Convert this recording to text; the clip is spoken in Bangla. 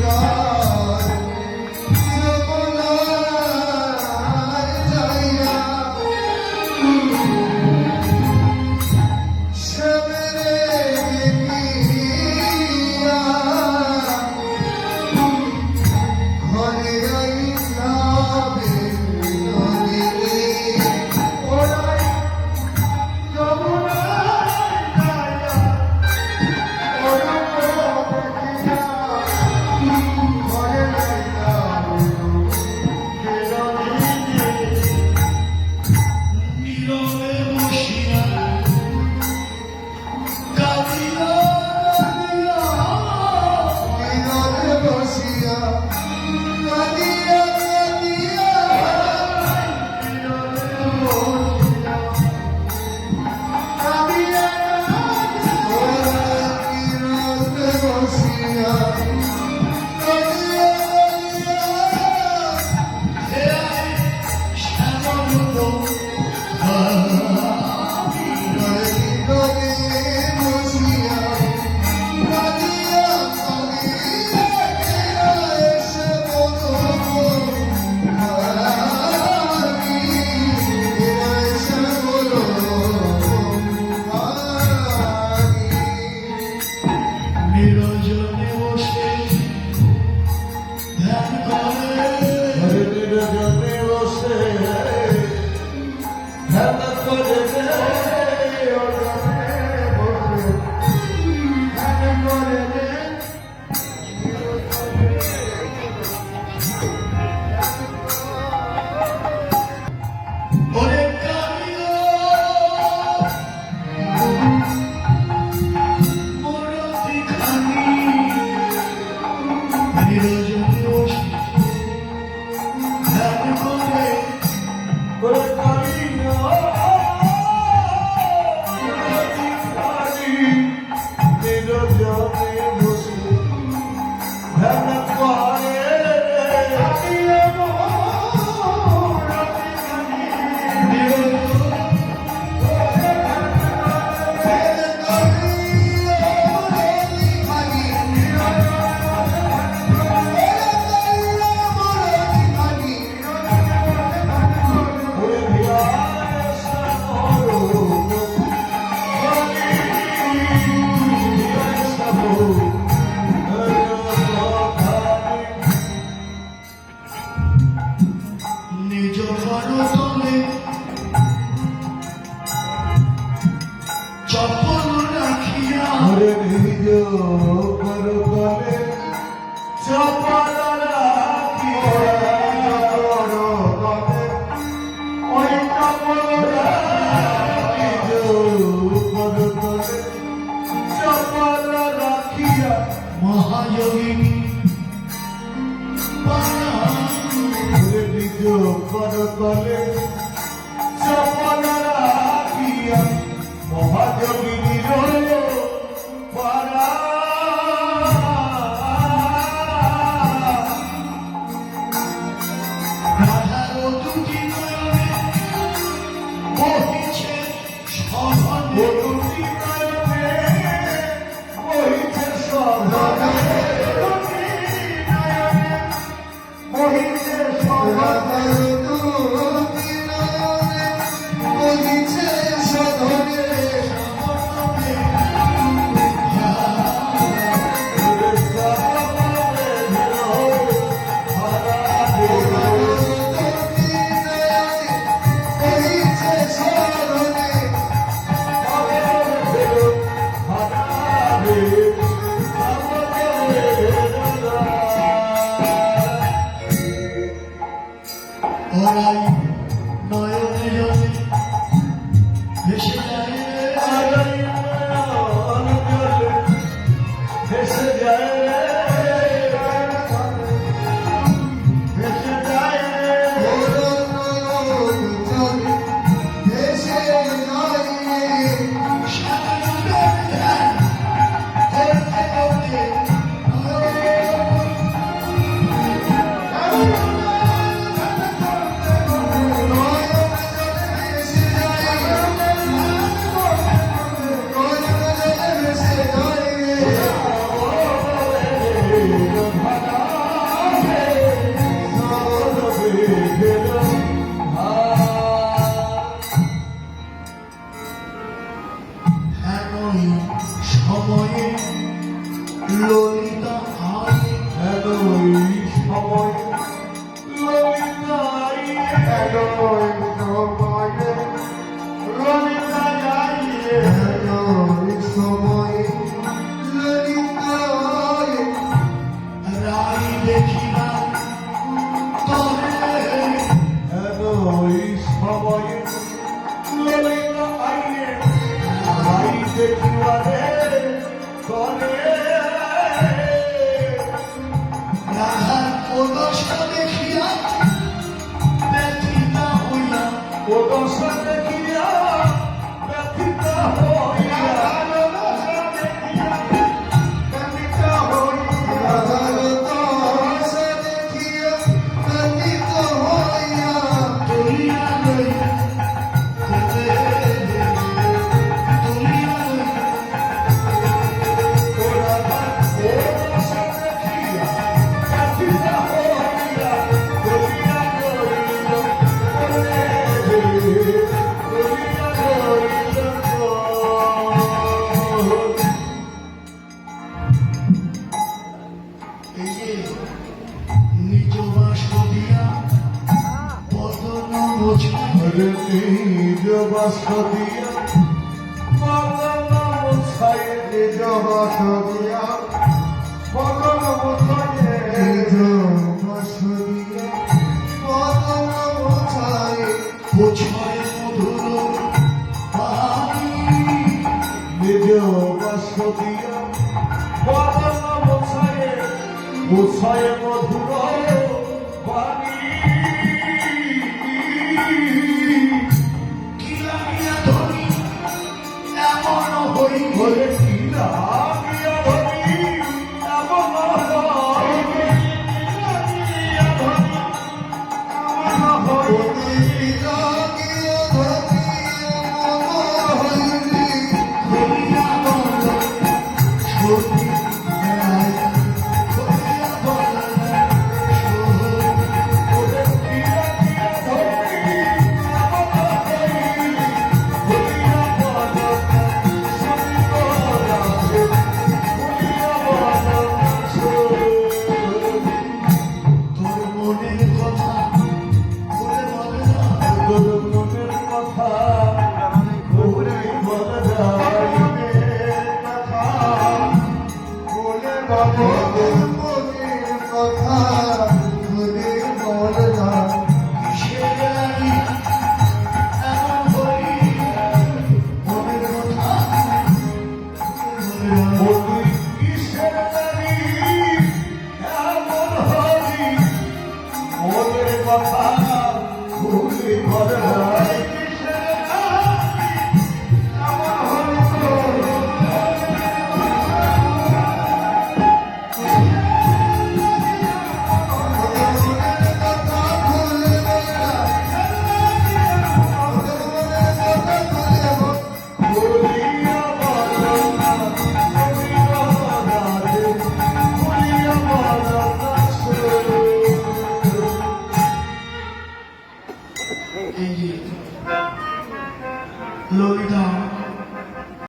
love. মহাযোগিনী পানা হরে নিজ কর Música সময়ে ললিতা 我们。নিজ বাসদিয়া বাবা মুছায় নিজ বাসদিয়া বদন মুছায় নিজ বাসরিয়া বদন মোছায় বোঝায় মধুর বাণী নিজ বাসদিয়া বদন মুছায় মুছায় মধুর Молиться.